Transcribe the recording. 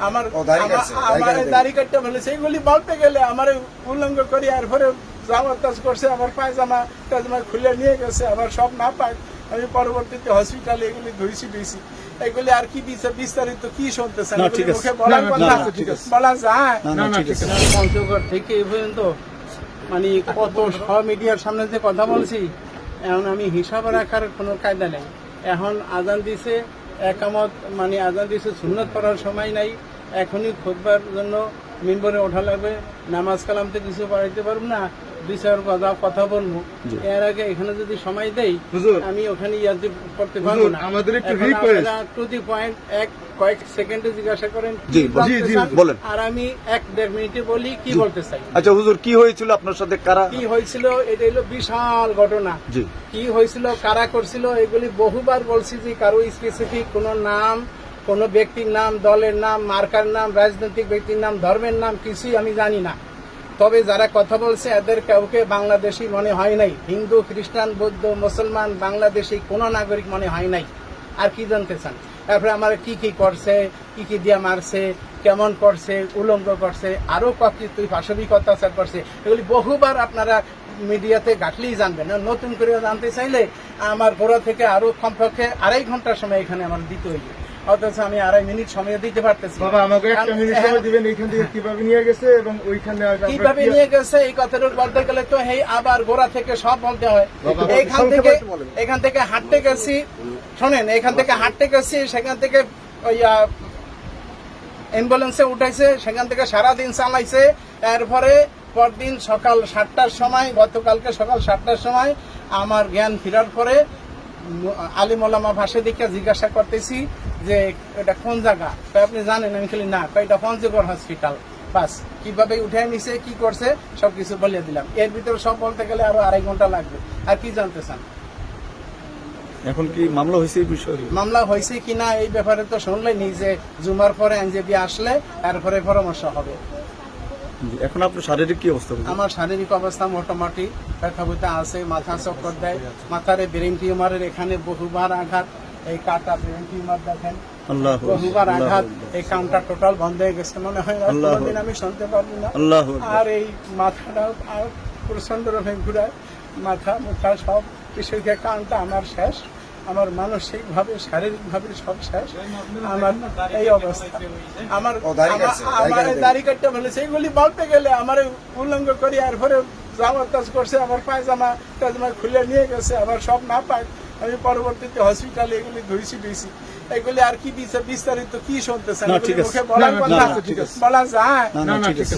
আমার আমার- দাড়ি কাটতে বলেছে এইগুলি বলতে গেলে আমার উল্লঙ্ঘ করি আর পরে জামা তাজ করছে আমার পায়জামা টায়জামা খুলে নিয়ে গেছে আমার সব না পাক আমি পরবর্তীতে হসপিটালে এগুলি ধুইছি ধুইছি। এগুলি আর কি বিস্তার- বিস্তারিত কি শুনতেছেন? না, ঠিক আছে। মুখে বলার কথা। বলা যায়। না না ঠিক পঞ্চগড় থেকে এ পর্যন্ত মানে কত সব মিডিয়ার সামনে যে কথা বলছি এখন আমি হিসাব রাখার কোনো কায়দা নেই। এখন আজান দিছে একামত মানে আজান দিয়েছে সুন্নত পড়ার সময় নাই। এখনই খুদবার জন্য মিম্বরে ওঠা লাগবে। নামাজ কালাম তো কিছু পড়াইতে পারব না দুই চার কথা কথা বলব। এর আগে এখানে যদি সময় দেই আমি ওখানে ইয়াতে করতে পারব না। আমাদের একটু এখন টু দি পয়েন্ট এক কয়েক সেকেন্ডে জিজ্ঞাসা করেন বলেন। আর আমি এক দেড় মিনিটে বলি কি বলতে চাই? আচ্ছা হুজুর কি হয়েছিল আপনার সাথে? কারা কি হয়েছিল? এটা হলো বিশাল ঘটনা। কি হয়েছিল? কারা করছিল? এগুলি বহুবার বলছি যে কারও স্পেসিফিক কোনো নাম কোনো ব্যক্তির নাম, দলের নাম, মার্কার নাম, রাজনৈতিক ব্যক্তির নাম, ধর্মের নাম কিছুই আমি জানি না। তবে যারা কথা বলছে, এদের কাউকে বাংলাদেশি মনে হয় নাই। হিন্দু, খ্রিস্টান, বৌদ্ধ, মুসলমান, বাংলাদেশি কোনো নাগরিক মনে হয় নাই। আর কি জানতে চান? তারপরে আমার কি কি করছে, কি কি দিয়া মারছে, কেমন করছে, উলঙ্গ করছে আরও কত তুই পাশবিক অত্যাচার করছে, এগুলি বহুবার আপনারা মিডিয়াতে ঘাটলেই জানবেন। নতুন করে জানতে চাইলে আমার গোড়া থেকে আরও কমপক্ষে আড়াই ঘণ্টার সময় এখানে আমার দিতে হইবে। অথচ আমি আড়াই মিনিট সময় দিতে পারতেছি বাবা আমাকে একটা মিনিট সময় দিবেন এইখান থেকে কীভাবে নিয়ে গেছে এবং ওইখানে কীভাবে নিয়ে গেছে এই কথাটা বলতে গেলে তো এই আবার গোড়া থেকে সব বলতে হয়। সংক্ষেপে থেকে এখান থেকে হাঁটতে গেছি। শোনেন এখান থেকে হাঁটতে গেছি সেখান থেকে ওই অ্যাম্বুলেন্সে উঠাইছে সেখান থেকে সারাদিন চালাইছে। এরপরে পরদিন সকাল সাতটার সময় গতকালকে সকাল সাতটার সময় আমার জ্ঞান ফেরার পরে আলিমোলামা ভাষা দিকে জিজ্ঞাসা করতেছি যে এটা কোন জায়গা? তাই আপনি জানেন? আমি খালি না। এটা পঞ্চগড় হসপিটাল বাস কীভাবে উঠে নিছে কি করছে সবকিছু বলে দিলাম। এর ভিতরে সব বলতে গেলে আরও আড়াই ঘণ্টা লাগবে। আর কি জানতে চান? এখন কি মামলা হয়েছে এই বিষয়ে? মামলা হয়েছে কিনা এই ব্যাপারে তো শুনলেনি যে জুমার পরে আইনজীবী আসলে তারপরে পরামর্শ হবে। এখন আপনার শারীরিক কি অবস্থা? আমার শারীরিক অবস্থা মোটামুটি ব্যথা আছে মাথা চক্কর দেয়। মাথারে ব্রেন টিউমারের এখানে বহুবার আঘাত এই কাটা ব্রেন টিউমার দেখেন। বহুবার আঘাত এই কাউন্টার টোটাল বন্ধ হয়ে গেছে মনে হয় কোনোদিন আমি শুনতে পারব না। আর এই মাথাটাও আর প্রচণ্ড রকম ঘুরায় মাথা মুখা সব কানটা আমার শেষ। আমার মানসিক ভাবে শারীরিক ভাবে সব শেষ। আমার এই অবস্থা। আমার আমার- দাড়ি কাটতে বলেছে এইগুলি বলতে গেলে আমার উল্লঙ্ঘ করি আর পরে জামা তাজ করছে আমার পায়জামা টায়জামা খুলে নিয়ে গেছে আমার সব না পাক আমি পরবর্তীতে হসপিটালে এগুলি ধুইছি ধুইছি। এগুলি আর কি বিস্তার- বিস্তারিত কি শুনতেছে। বলা যায়। না না ঠিক আছে।